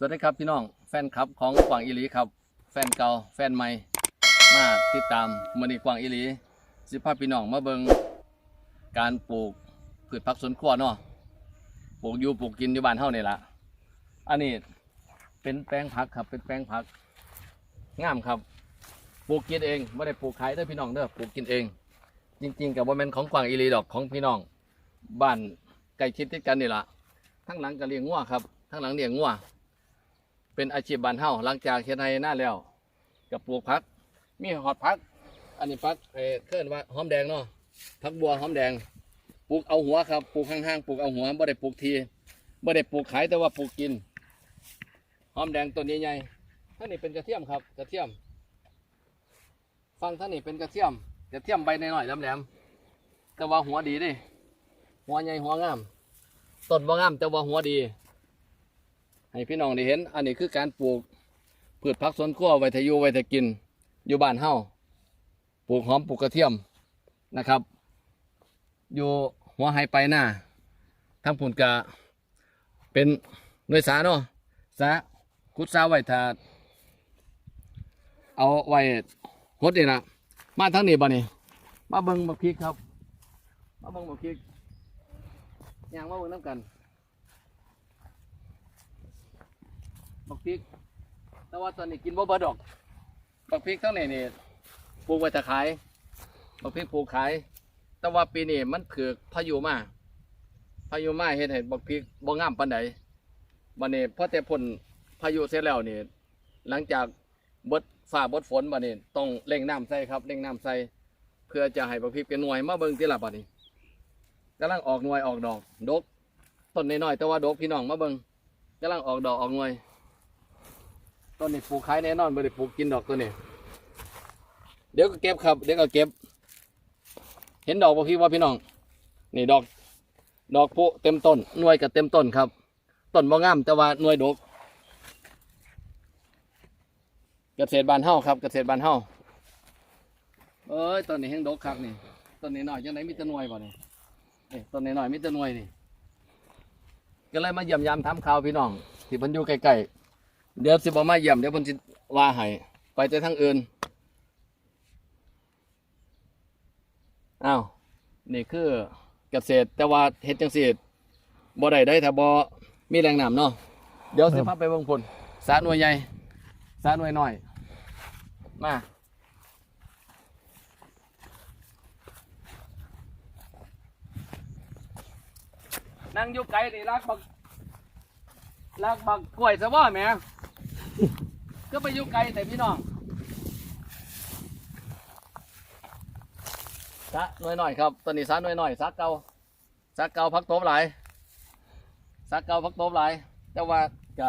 สวัสดีครับพี่น้องแฟนคลับของกวางอีหลีครับ แฟนเก่าแฟนใหม่มาติดตามมือนีกวางอีหลีสิพาพพี่น้องมาเบิงการปลูกพืชผักสวนครัวเนาะปลูกอยู่ปลูกกินอยู่บ้านเฮานี่ละอันนี้เป็นแปลงผักครับเป็นแปลงผักงามครับปลูกกินเองไม่ได้ปลูกขายเด้อพี่น้องเด้อปลูกกินเอง จริง ๆ กับว่าเป็นของกวางอีหลีดอกของพี่น้องบ้านใกล้ชิดติดกันนี่ละทั้งหลังก็เลี้ยงงัวครับทั้งหลังเลี้ยงงัว เป็นอาชีพบ้านเฮาหลังจากเฮ็ดไร่หน้าแล้วกับปลูกผัก มีหอดผัก อันนี้ผักเอ่อเคลื่อนว่าหอมแดงเนาะผักบัวหอมแดงปลูกเอาหัวครับปลูกห่างๆปลูกเอาหัวบ่ได้ปลูกทีบ่ได้ปลูกขายแต่ว่าปลูกกินหอมแดงต้นใหญ่ๆท่านนี้เป็นกระเทียมครับกระเทียม ฟังท่านนี้เป็นกระเทียมกระเทียมใบหน่อยๆแหลมๆแต่ว่าหัวดีดิหัวใหญ่หัวงามต้นบ่งามแต่ว่าหัวดี ให้พี่น้องได้เห็น อันนี้คือการปลูกพืชผักสวนครัวไว้ทะยูไว้ทะกิน อยู่บ้านเฮาปลูกหอมปลูกกระเทียมนะครับ อยู่หัวไฮไปหน้าทั้งผุนกะเป็นหน่วยสาเนาะสากุดสาไว้ทาเอาไว้หดนี่นะมาทั้งนี้บ่นี่มาเบิ่งบักพริกครับ มาเบิ่งบักพริกย่างมาเบิ่งน้ำกัน บักพริก แต่ว่าตอนนี้กินบ่เบดดอกบักพริกทั้งนี้นี่ปลูกไว้จะขายบักพริกปลูกขาย แต่ว่าปีนี้มันถือพายุมาพายุมาเฮ็ดให้บักพริกบ่งามปานใดบัดนี้พอแต่พ้นพายุเสร็จแล้วนี่หลังจากบดฟ้าบดฝนบัดนี้ต้องเร่งน้ำใส่ครับเร่งน้ำใส่เพื่อจะให้บักพริกเป็นหน่วยมาเบิ่งติล่ะบัดนี้กำลังออกหน่วยออกดอกดกต้นน้อยๆแต่ว่าดกพี่น้องมาเบิ่งกำลังออกดอกออกหน่วย ต้นนี้ปลูกขายแน่นอนไม่ได้ปลูกกินดอกตัวนี้ เดี๋ยวก็เก็บครับ เดี๋ยวก็เก็บ เห็นดอกบ่พี่ว่าพี่น้อง นี่ดอก ดอกพุเต็มต้น หน่วยกับเต็มต้นครับ ต้นบ่งามแต่ว่าหน่วยดก เกษตรบ้านเฮาครับ เกษตรบ้านเฮาเอ้ยต้นนี้แห้งดกครับนี่ ต้นนี้หน้อยจังไดมีแต่หน่วยบ่นี่นี่ต้นนี้หน้อยมีแต่หน่วยนี่ ก็เลยมาเยี่ยมยามทำข่าวพี่น้องที่เพิ่นอยู่ใกลๆ เดี๋ยวสิบมาเยี่ยมเดี๋ยวผมสิว่าให้ไปแต่ทางอื่นอ้าวนี่คือเกษตรแต่ว่าเฮ็ดจังซี่บ่ได้ได้ถ้าบ่มีแรงน้ำเนาะเดี๋ยวสิพาไปเบิ่งพุ่นสระหน่วยใหญ่สระหน่วยน้อยมานั่งอยู่ไกลนี่รักบักรักบักกล้วยซะบ่แหม่ ก็ไปอยู่ไกลแต่พี่น้องสะหน่อยหน่อยครับตอนนี้สะหน่อยหน่อยๆสะเก่าสะเก่าพักโตบหลายสะเก่าพักโตบหลายแต่ว่าก็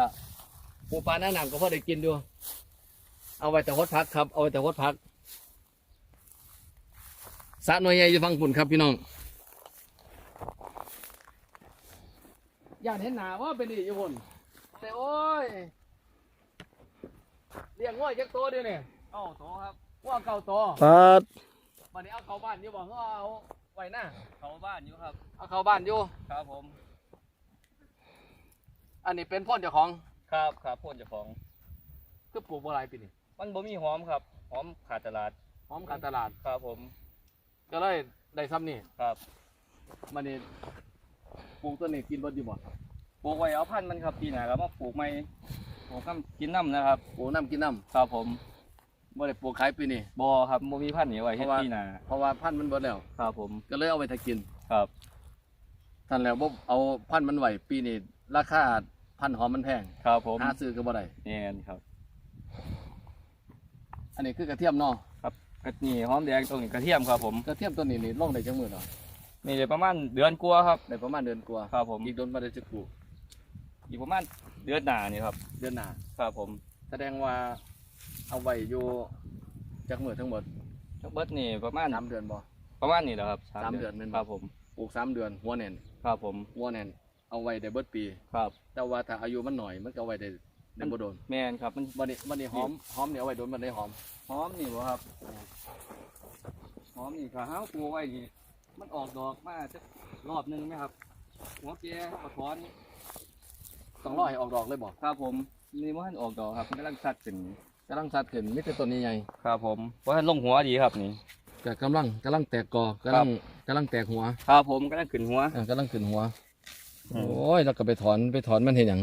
ปูปลาหน้าหนังก็พอได้กินอยู่เอาไว้แต่หดพักครับ เอาไว้แต่หดพักสะหน่วยใหญ่อยู่ฟังปุ่นครับพี่น้องอยากเห็นหนาว่าเป็นดีอยู่พุ่นแต่โอ้ย เลี้ยงงัวจักตัวเดียวนี่เอ้าโตครับงัวเก่าตัวปัดวันนี้เอาเข้าบ้านอยู่บ่เฮาเอาไว้หน้าเขาบ้านอยู่ครับ เอาเข้าบ้านอยู่ ครับผม อันนี้เป็นพ่นเจ้าของ ครับครับพ่นเจ้าของ คือปลูกบ่หลายปีนี่มันบ่มีหอมครับ หอมขาดตลาด หอมการตลาด ครับผม ก็เลยได้ซ้ำนี่ครับ มันนี่ปลูกต้นนี้กินเบ่ดีบ่ปลูกไว้เอาพันธุ์มันครับปีหน้าก็มาปลูกใหม่ ปลูกน้ำกินน้ำนะครับปลูกน้ำกินน้ครับผมำบ่ได้ปลูกขายปีนี้ บ่ครับบ่มีพันธุ์นี่ไว้เฮ็ดเพราะว่าปีหน้าเพราะว่าพันธุ์มันเบิดแล้ว ครับผมก็เลยเอาไว้ถ้ากินครับท่านแล้วบ่เอาพันธุ์มันไว้ปีนี้ราคาพันธุ์หอมมันแพงครับผมหาซื้อก็บ่ได้นี่นครับอันนี้คือกระเทียมเนาะครับกระนี่หอมแดงตรงนี้กระเทียมครับ ผมกระเทียมตัวนี้นี่ลงได้จังมื้อเนาะนี่เดี๋ยวประมาณเดือนกว่าครับได้ประมาณเดือนกว่าครับผมอีกโดนบ่ได้จะปลูก อีกประมาณเดือนหน้านี่ครับ เดือนหน้าครับผมแสดงว่าเอาไว้อยู่จากมือทั้งหมดจักเบิดนี่ประมาณสามเดือนบ่ ประมาณนี้แหละครับสามเดือนแม่นบ่ ครับผม ปลูกสามเดือนหัวแน่นครับผม หัวแน่นเอาไว้ได้เบิดปี ครับ แต่ว่าถ้าอายุมันหน่อยมันก็เอาไว้ได้ได้บ่โดนแม่นครับมันวันนี้วันนี้หอมหอมเนี่ยเอาไว้โดนมันได้หอมหอมนี่บ่ครับหอมนี่ถ้าเฮาปลูกไว้นี่มันออกดอกมาสักรอบหนึงไหมครับ หัวแก่กระถอน ต้องรอให้ออกดอกเลยบ่ครับผมนี่ว่าท่านออกดอกครับมันกำลังสัดขึ้นกำลังสัดขึ้นมิแต่ต้นใหญ่ครับผมว่าท่านลงหัวดีครับนี่ๆก็กำลังกำลังแตกกอกำลังกำลังแตกหัวครับผมกำลังขึ้นหัวอ่ากำลังขึ้นหัวอืมโอ้ยแล้วก็ไปถอนไปถอนมันเห็นหยัง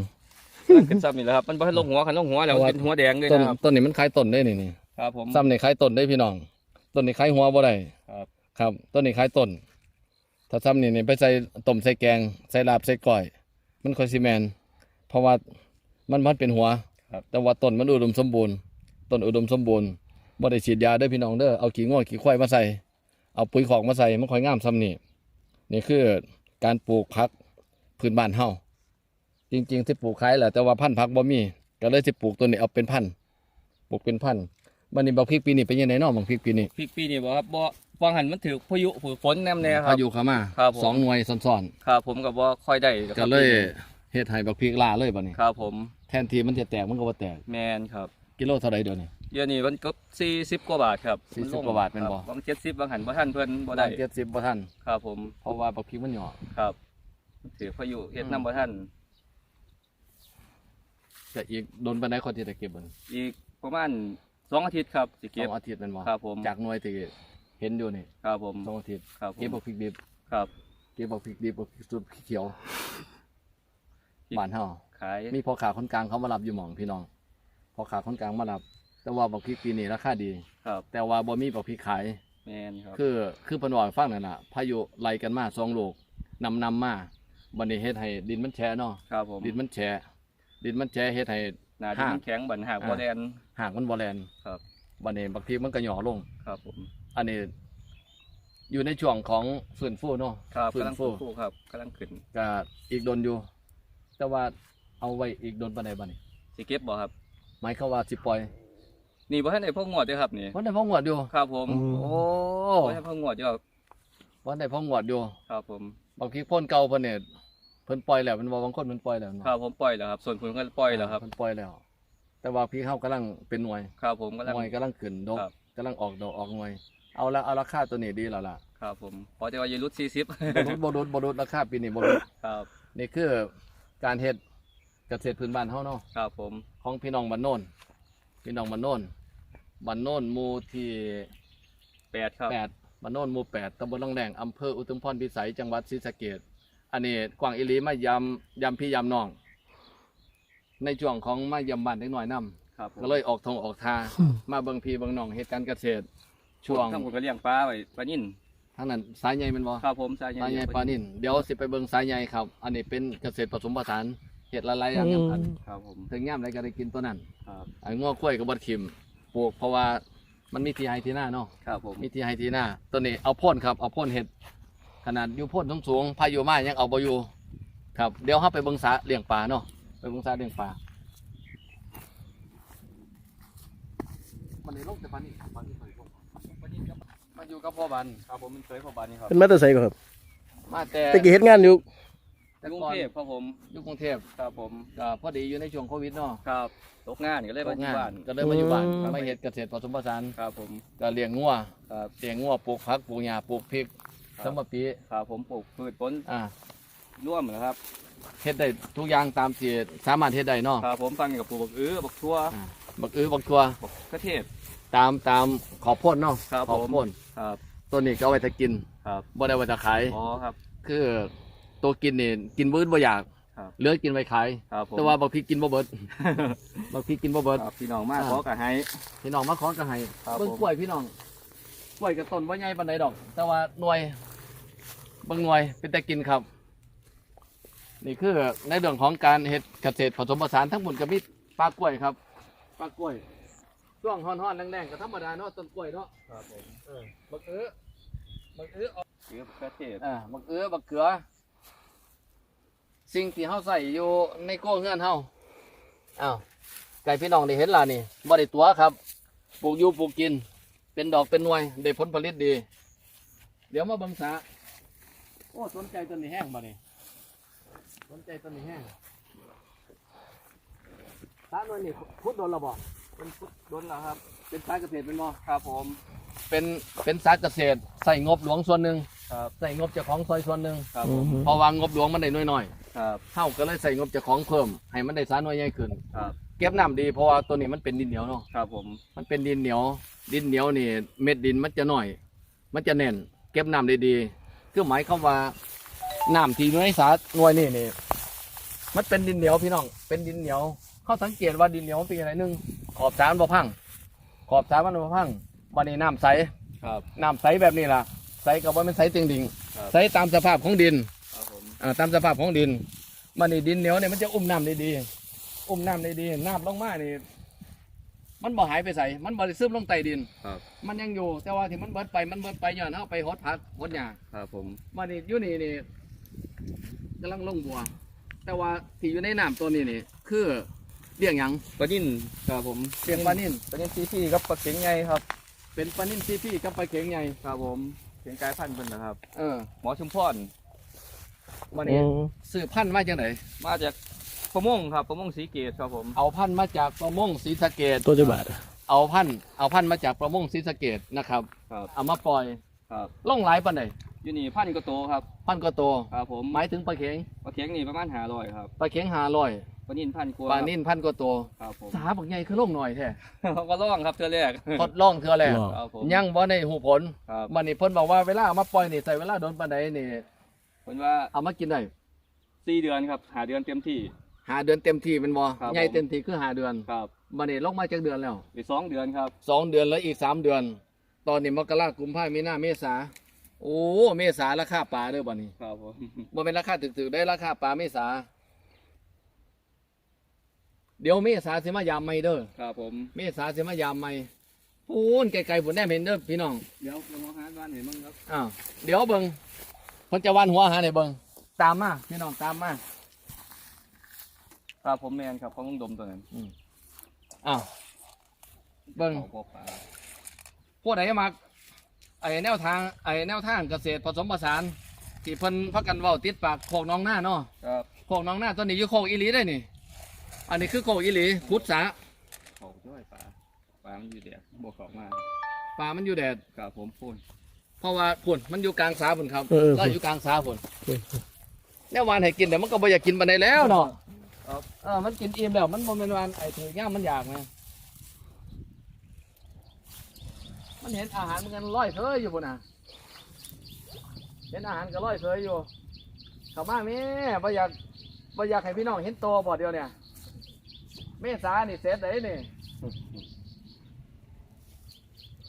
กำลังขึ้นซ้ำนี่แหละครับมันว่าท่านลงหัวคันลงหัวแล้วเพราะว่าเป็นหัวแดงด้วยต้นนะครับต้นนี้มันคล้ายต้นได้นี่นี่ครับผมซ้ำนี่คล้ายต้นได้พี่น้อง ต้นนี้คล้ายหัวบ่ได้ครับ ครับ ต้นนี้คล้ายต้น ถ้าซ้ำนี่นี่ไปใส่ต้มใส่แกงใส่ลาบใส่ก้อย มันค่อยสิแมน เพราะว่ามันมันเป็นหัว ครับ แต่ว่าต้นมันอุดมสมบูรณ์ต้นอุดมสมบูรณ์บ่ได้ฉีดยาเด้อพี่น้องเด้อเอาขี้ง้อขี้ควายมาใส่ เอาปุ๋ยของมาใส่มันค่อยงามซ้ำนี่นี่คือการปลูกผักพื้นบ้านเฮาจริงๆที่ปลูกขายแหละแต่ว่าพันธุ์ผักบ่มีก็เลยสิปลูกตัวนี้เอาเป็นพันธุ์ปลูกเป็นพันธุ์บัดนี้บักพริกปีนี้เป็นยังไงเนาะบักพริกปีนี้พริกปีนี่บอกครับบ่ฟังหันมันถือพายุฝนฝนแนมแน่ครัพาบยุเข้ามาครับผม สองหน่วยซ้อนครับผมกับว่าค่อยได้ๆคก็รับเลยปีนี้ เฮ็ดให้บักพริกลาเลยบัดนี้ ครับผมแทนที่มันจะแตกมันก็บ่แตก แมนครับ กิโลเท่าใดเดี๋ยวนี้ เดี๋ยวนี้มันก็สี่สิบกว่าบาทครับ40มันลงกว่าบาทแม่นบ่ ครับบางเจ็ดสิบบางหันบ่ท่านเพิ่นบ่ได้เจ็ดสิบบ่ทันครับผมเพราะว่าบักพริกมันหย่อครับถือพายุเฮ็ดอืม น้ำบ่ท่านแต่อีกโดนปานใดคนที่จะเก็บมันอีกประมาณสองอาทิตย์ครับสิสเก็บ องอาทิตย์แม่นบ่ครับผม จากหน่วยที่เห็นอยู่นี่ครับผมสองอาทิตย์ครับผมเก็บบักพริกดิบครับ เก็บบักพริกดิบบักพริกสุดเขียวอีก บ้านเฮาขายมีพ่อขาคนกลางเขามารับอยู่หม่องพี่น้องพ่อขาคนกลางมารับ แต่ว่าบักพริกปีนี้ราคาดี ครับ แต่ว่าบ่มีบักพริกขายแมนครับคือคือเพิ่นว่าให้ฟังนั่นน่ะพายุไล่กันมาสองลูกนำนำมาบัดนี้เฮ็ดให้ดินมันแฉะเนาะครับผมดินมันแฉะดินมันแฉะเฮ็ดให้หนาดินห้ามันแข็งบันหักอ่าบ่แดนหากมันบ่แลนครับบัดนี้บักพริกมันก็หย่อลงครับผมอันนี้อยู่ในช่วงของฟื้นฟูเนาะครับฟื้กำนลังฟูฟูครับกำลังขึ้นก็อีกโดนอยู่ แต่ว่าเอาไว้อีกโดนปานใดบัดนี้สิเก็บบ่ครับ หมายความว่าสิปล่อยนี่บ่ทันได้พวกงวดเด้อครับนี่วันได้พองวดอยู่ ครับผมโอ้บ่ทันพวกงวดเด้อครับวันได้พองวดอยู่ครับผม บางทีพ่นเก่าเพิ่นเนี่ยเพิ่นปล่อยแล้วมันว่าบางคนเพิ่นปล่อยแล้วเนาะครับผมปล่อยแล้วครับ ส่วนผมก็ปล่อยแล้วครับ เพิ่นปล่อยแล้ว แต่ว่าพี่เฮากำลังเป็นหน่วยครับผมก็หน่วยกำลังขึ้นดอกครับ กำลังออกดอกออกหน่วย เอาละเอาราคาตัวนี้ดีแล้วล่ะครับผมพอจะว่าอยารุด40บ่ลดบ่ลดบ่ลดราคาปีนี้บ่ลด ครับ นี่คือ การเฮ็ดเกษตรพื้นบ้านเฮาเนาะครับผม ของพี่น้องบ้านโน่นพี่น้องบ้านโน่นบ้านโน่นหมู่ที่8ครับ แปดบ้านโน่นหมู่แปดตำบลหนองแดงอำเภออุทุมพรพิสัยจังหวัดศรีสะเกษอันนี้กวางอิลีมายำยำพี่ยำน้อง ในช่วงของมายำบ้านเล็กน้อยนํครับผมก็เลยออกทงออกทามาเบิ่งพี่เบิ่งน้องเหตุการณ์เกษตร ช่วง ทั้งผมก็เลี้ยงปลาไว้ปลานิ่น ทางนั้นสายใหญ่แมันบ่ครับผมสายสายใหญ่ปลานินเดี๋ยวสิไปเบิ่งสายใหญ่ครับ อันนี้เป็นเกษตรผสมผสานเฮ็ดหลายๆอย่างกันครับผมถึงยามใดก็ได้กินตัวนั้นครับไอ้ง้อข้วยก็บ่ทิ่มปลูกเพราะว่ามันมีที่ให้ที่หน้าเนาะครับผมมีที่ให้ที่หน้าตัวนี้เอาพ่นครับเอาพ่นเห็ดขนาดอยู่พ่นสูงๆพายุมายังเอาบ่อยู่ครับเดี๋ยวเราไปเบิ่งสาเลี้ยงปลาเนาะไปเบิ่งสาเลี้ยงปลามันนี่ลงแต่ปลานี่ปลานี่เคยลงปลานี่ครับ มาอยู่กับพ่อบันครับผมมันเคยพอบานนี่ครับ เป็นมาแตอร์ไซค์ครับมาแต่ตะกี้เฮ็ดงานอยู่แต่กรุงก่อนเทพครับผมอยู่กรุงเทพครับผมก็พอดีอยู่ในช่วงโควิดเนาะครับตกงานก็เลยมาที่บ้าน ก็เลยมาอยู่บ้านอืมมาเฮ็ดเกษตรผสมผสานครับผมก็เลี้ยงงัวครับเลี้ยงงัวปลูกผักปลูกหญ้าปลูกพริกครับสมปีครับผมปลูกพืชผลอ่าร่วมนะครับเฮ็ดได้ทุกอย่างตามที่สามารถเฮ็ดได้เนาะครับผมฟังกับปลูกบักอื้อบักทั่วอ่าบักอื้อบักทัวบักกระเทศ ตามตามขอบพ่นเนาะครับขอบผมพ่นครับ ตัวนี้ก็เอาไว้จะกินครับบ่ได้ไว้จะขายอ๋อครับ คือตัวกินนี่กินบื้นบ่อยากครับ เหลือกินไว้ขาย ครับผมแต่ว่าบางพี่กินบ่เบิดบางพี่กินบ่เบิด ครับพี่น้องมากอ่า ขอกระให้ พี่น้องมาขอก็ให้ครับเบิ่งผม กล้วยพี่น้องกล้วยกับต้นบ่ใหญ่ปานใดดอก แต่ว่าหน่วยบางหน่วยเป็นแต่กินครับ นี่คือในเรื่องของการเฮ็ดเกษตรผสมผสานทั้งหมดก็มีปลากล้วยครับปลากล้วย ช่วงฮ้อนๆแรงๆก็ธรรมดาเนาะต้นกล้วยเนาะครับผมเออบักเอื้อบักเอื้ออื้อบักกระเทศอ่าบักเอื้อบักเกลือ สิ่งที่เฮาใส่อยู่ในโก้เฮือนเฮาอ้าวไก่พี่น้องได้เห็นล่ะนี่บ่ได้ตัวครับปลูกอยู่ปลูกกิน เป็นดอกเป็นหน่วยได้ผลผลิตดี เดี๋ยวมาเบิ่งสาโอ้สนใจต้นนี้แห้งบ่นี่สนใจต้นนี้แห้งสาหน่วยนี่พุดโดนและบ่ เป็นพุทธดนแล้วครับ เป็นสาเกษตรเป็นบ่ครับผม เป็นเป็นสาเกษตรใส่งบหลวงส่วนหนึ่งครับใส่งบเจ้าของซอยส่วนหนึ่งครับผมเพอวางงบหลวงมันได้น้อยๆครับเท่าก็เลยใส่งบเจ้าของเพิ่ม ให้มันได้สาหน่วยใหญ่ขึ้น ครับเก็บน้ำดีเพราะว่าตัวนี้มันเป็นดินเหนียวเนาะ ครับผมมันเป็นดินเหนียว ดินเหนียวนี่เม็ดดินมันจะหน่อย มันจะแน่น เก็บน้ำได้ดีคือหมายความว่าน้ำที่อยู่ในสาหน่วยนี่นี่มันเป็นดินเหนียวพี่น้อง เป็นดินเหนียว เขาสังเกตว่าดินเหนียวมันเป็นอะไรหนึ่ง ขอบสารบ่พัง ขอบสารมันบ่พังวันนี้น้ำใสครับ น้ำใสแบบนี้ล่ะ ใสกับว่ามันใสจริงดิ่งครับ ใสตามสภาพของดินครับผมอ่าตามสภาพของดินมันนี่ดินเหนียวเนี่ยมันจะอุ้มน้ำได้ดี อุ้มน้ำได้ดีน้ำลงมานี่มันบ่หายไปใส่มันบ่ได้ซึมลงใต้ดิน ครับมันยังอยู่แต่ว่าที่มันเบิดไปมันเบิดไปย้อนเอาไปหดผักหดหญ้า ครับผมมันนี่อยู่นี่นี่กำลังลงบัว แต่ว่าที่อยู่ในน้ำตัวนี้นี่ คือ เลี้ยงหยังปลานิ่นครับผมเลี้ยงปลานิ่นปลานิ่นซีซีครับปลาเข็งใหญ่ครับ เป็นปลานิ่นซีพี่กับปลาเข็งใหญ่ครับผมเข็งกายพันธุ์เพิ่นนะครับ เออหมอชุมพรมันนี่ซื้อพันธุ์มาจากไหนมาจากประมงครับประมงสีเกตครับผม เอาพันธุ์มาจากประมงศรีสะเกดตัวจะบาทเอาพันธุ์เอาพันธุ์มาจากประมงศรีสะเกดนะครับครับ เอามาปล่อยครับล่องหลายปันไหน อยู่นี่พันก็โตครับพันก็โตครับผมหมายถึงปลาเข็งปลาเข็งนี่ประมาณหาร้อยครับปลาเข็งหาลอยปลานิ่นพันกว่าปลานิ่นพันก็โตครับผมสาบักใหญ่คือล่องหน่อยแท้เขาก็ล่องครับเทือแรกทดลองเทื่อแรกหรอครับผมยังบ่ได้หูผลครับมันนี่เพิ่นบอกว่าเวลาเอามาปล่อยนี่ใส่เวลาโดนปานใดนี่เพิ่นว่าเอามากินได้สี่เดือนครับหาเดือนเต็มที่หาเดือนเต็มที่เป็นบ่ครับใหญ่ผมเต็มที่คือหาเดือนครับมันนี่ลงมาจากเดือนแล้วอีกสองเดือนครับสองเดือนแล้วอีกสามเดือน ตอนนี้มกรากุมภามีนาเมษา โอ้เมษาราคาปลาเด้อบัดนี้ครับผมบ่เป็นราคาถึกๆได้ราคาปลาเมษา เดี๋ยวเมษาสิมายามไม่เด้อครับผมเมษาสิมายามไม่พูนไกลๆผมแนมเห็นเด้อพี่น้องเดี๋ยวลองหาบ้านเห็นมั้งครับอ้าวเดี๋ยวเบิ่งเพิ่นจะวันหัวหาให้เบิ่งตามมาพี่น้องตามมาครับผมแมนครับของลุงดมตัวนั้นอ้าวเบิ่งอาพวกปลาพวกไหนมัก ไอ้แนวทางไอ้แนวทางเกษตรผสมผสานที่เพิ่นพักกันเว้าติดปากโคกน้องหน้าเนาะครับโคกน้องหน้าตัวนี้อยู่โคกอีหลีได้นี่ อันนี้คือโคกอีหลีพุทธาเขาช่วยปลาปลามันอยู่เดียบวกออกมาปลามันอยู่แดดครับผมพูนเพราะว่าพุ่นมันอยู่กลางสาพุ่นครับเออเออเราอยู่กลางสาพุ่นแน่วานให้กินแต่มันก็บ่อยากกินปานใดแล้วเนาะเออมันกินอิ่มแล้วมันบ่แม่นวานไอ้ถือย่างมันอยากนะ มันเห็นอาหารมันกันลอยเคยอยู่พุ่นน่ะ เห็นอาหารก็ลอยเคยอยู่เข้ามาแม่บ่อยากบ่อยากให้พี่น้องเห็นโตวบ่เดียวเนี่ยเมษานี่เสร็จได้นี่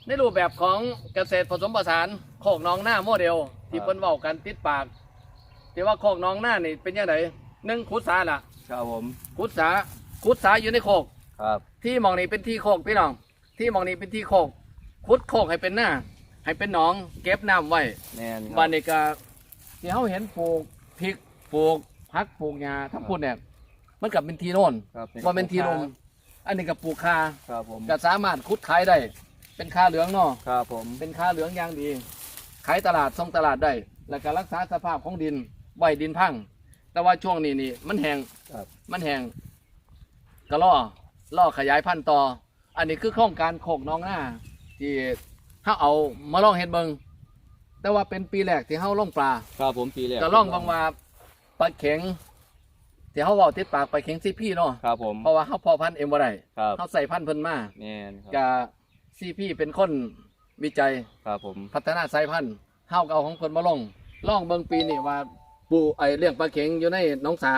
ในรูปแบบของเกษตรผสมผสานโคกน้องหน้าโมเดล ที่เพิ่นเว้ากันติดปากที่ว่าโคกน้องหน้านี่เป็นยังไงหนึ่งขุดสาล่ะครับผมขุดสาขุดสาอยู่ในโคกครับ ที่หมองนี้เป็นที่โคกพี่น้อง ที่หมองนี้เป็นที่โคก ขุดโคกให้เป็นหน้า ให้เป็นหนอง เก็บน้ำไว้แมนครับบ้านนี้ก็ที่เขาเห็นปลูกพริกปลูกผักปลูกหญ้าทั้งพูดเนี่ยมันกับเป็นทีโน่นครับว่าเป็นทีลมอันนี้กับปลูกคาครับผมก็สามารถขุดขายได้ เป็นคาเหลืองเนาะครับผมเป็นค่าเหลืองอย่างดีขายตลาดส่งตลาดได้ แล้วก็รักษาสภาพของดินไว้ดินพังแต่ว่าช่วงนี้นี่มันแห้งครับมันแห้งก็ล่อล่อขยายพันธุ์ต่อ อันนี้คือโครงการโคกน้องหน้า ที่ถ้าเอามาลองเห็ดเบิงแต่ว่าเป็นปีแรกที่เฮาล่องปลาครับผมปีแรกก็ล่องบางว่าปลาเข็งที่เฮาเว้าติดปากปลาเข็งซีพี่เนาะครับผมเพราะว่าเฮาพอพันธุ์เองบ่ได้ครับเฮาใส่พันธุ์เพิ่นมาแมนครับก็ซีพี่เป็นคนวิจัยครับผมพัฒนาสายพันธุ์เฮาก็เอาของเพิ่นมาลงล่องเบิ่งปีนี่ว่าปูไอเลี้ยงปลาเข็งอยู่ในหนองสา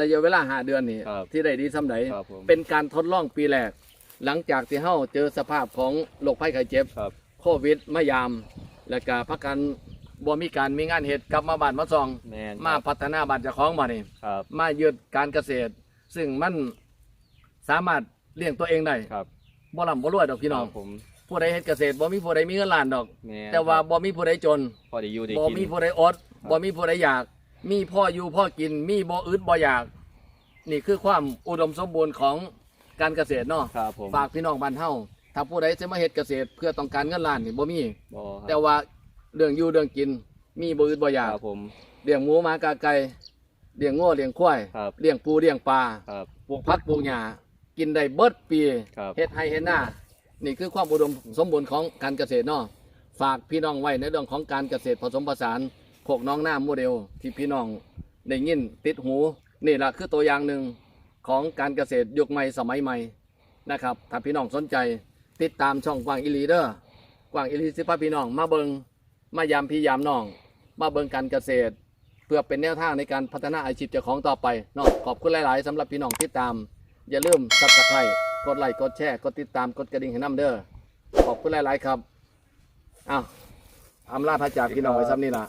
ระยะเวลาหาเดือนนี่ครับที่ได้ดีสำไดครับผมเป็นการทดลองปีแรก หลังจากที่เฮาเจอสภาพของโรคภัยไข้เจ็บครับโควิดมายาม แล้วก็พักกันบ่มีการมีงานเฮ็ดกลับมาบ้านมาซอง แมนมาพัฒนาบ้านเจ้าของมานี่ครับมายึดการเกษตร ซึ่งมันสามารถเลี้ยงตัวเองได้ครับบ่ร่ำบ่รวยดอกพี่น้องครับผมผู้ใดเฮ็ดเกษตรบ่มีผู้ใดมีเงินล้านดอก แมนแต่ว่าบ่มีผู้ใดจนพอได้อยู่ได้บ่กิน มีผู้ใดอดบ่มีผู้ใดอยาก มีพ่ออยู่พ่อกิน มีบ่อึดบ่อยาก นี่คือความอุดมสมบูรณ์ของ การเกษตรเนาะครับผมฝากพี่น้องบ้านเฮาถ้าผู้ใดจะมาเฮ็ดเกษตร เพื่อต้องการเงินล้านนี่บ่มี บ่ครับแต่ว่าเรื่องอยู่เรื่องกินมีบ่อึดบ่อยากครับผมเลี้ยงหมูหมากาไก่เลี้ยงงัวเลี้ยงควายครับเลี้ยงปูเลี้ยงปลาครับ ปลูกผักปลูกหญ้ากินได้เบิดปีครับ เฮ็ดให้เฮ็ดหน้านี่คือความอุดมสมบูรณ์ของการเกษตรเนาะฝากพี่น้องไว้ในเรื่องของการเกษตรผสมผสานโคกน้องหน้าโมเดลที่พี่น้องได้ยินติดหูนี่แหละคือตัวอย่างหนึ่ง ของการเกษตรยุคใหม่สมัยใหม่นะครับถ้าพี่น้องสนใจติดตามช่องกวางอิลีเดอร์กวางอิลีสิพาพี่น้องมาเบิงมายามพี่ยามน้อง มาเบิงการเกษตร เพื่อเป็นแนวทางในการพัฒนาอาชีพเจ้าของต่อไปเนาะขอบคุณหลาย ๆสำหรับพี่น้องที่ตาม อย่าลืมซับสไครต์กดไลค์กดแชร์กดติดตามกดกระดิ่งให้น้ำเด้อขอบคุณหลาย ๆ ครับอ้าวอำลาพระจากพี่น้องไว้ซ้ำนี่ล่ะ